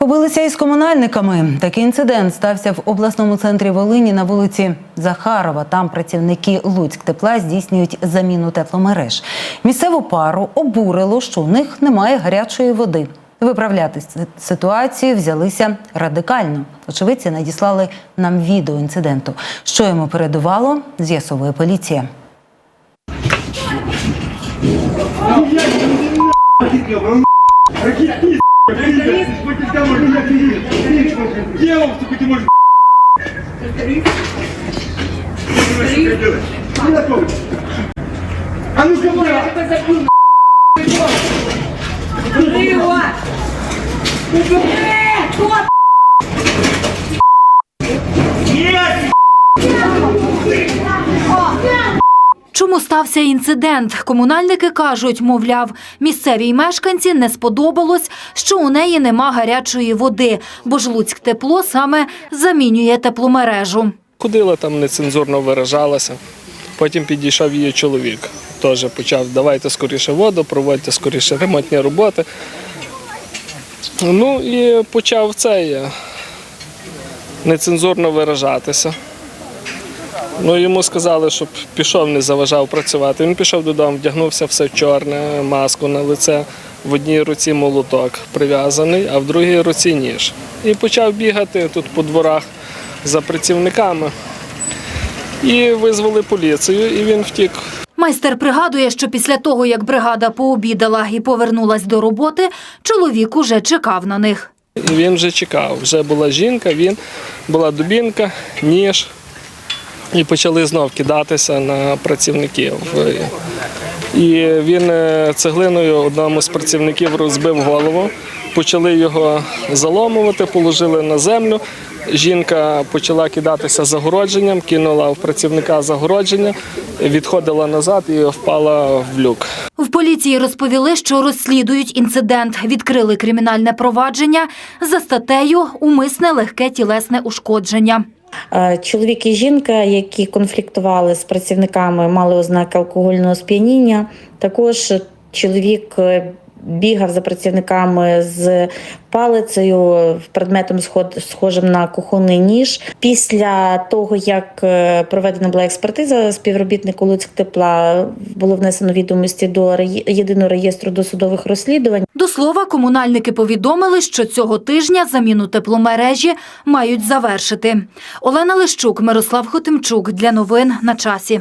Побилися із комунальниками. Такий інцидент стався в обласному центрі Волині на вулиці Захарова. Там працівники Луцьк тепла здійснюють заміну тепломереж. Місцеву пару обурило, що у них немає гарячої води. Виправляти ситуацію взялися радикально. Очевидці надіслали нам відео інциденту. Що йому передувало, з'ясовує поліція. Сука, ты можешь А ну-ка, бля! Чому стався інцидент? Комунальники кажуть, мовляв, місцевій мешканці не сподобалось, що у неї нема гарячої води, бо ж Луцьк тепло саме замінює тепломережу. Ходила там нецензурно виражалася. Потім підійшов її чоловік. Теж почав давайте скоріше воду, проводьте скоріше ремонтні роботи. Ну і почав цей е, нецензурно виражатися. Ну, йому сказали, щоб пішов, не заважав працювати. Він пішов додому, вдягнувся все в чорне, маску на лице. В одній руці молоток прив'язаний, а в другій руці ніж. І почав бігати тут по дворах за працівниками. І визвали поліцію, і він втік. Майстер пригадує, що після того, як бригада пообідала і повернулась до роботи, чоловік уже чекав на них. Він вже чекав. Вже була жінка, він була дубінка, ніж. І почали знов кидатися на працівників. І він е, цеглиною одному з працівників розбив голову, почали його заломувати, положили на землю. Жінка почала кидатися загородженням, кинула в працівника загородження, відходила назад і впала в люк. В поліції розповіли, що розслідують інцидент, відкрили кримінальне провадження за статтею «Умисне легке тілесне ушкодження». Е, Чоловік і жінка, які конфліктували з працівниками, мали ознаки алкогольного сп'яніння. Також чоловік е, бігав за працівниками з палицею, предметом схожим на кухонний ніж. Після того, як е, проведена була експертиза співробітнику Луцьк тепла, було внесено відомості до єдиного реєстру досудових розслідувань. До слова, комунальники повідомили, що цього тижня заміну тепломережі мають завершити. Олена Лищук, Мирослав Хотимчук. Для новин на часі.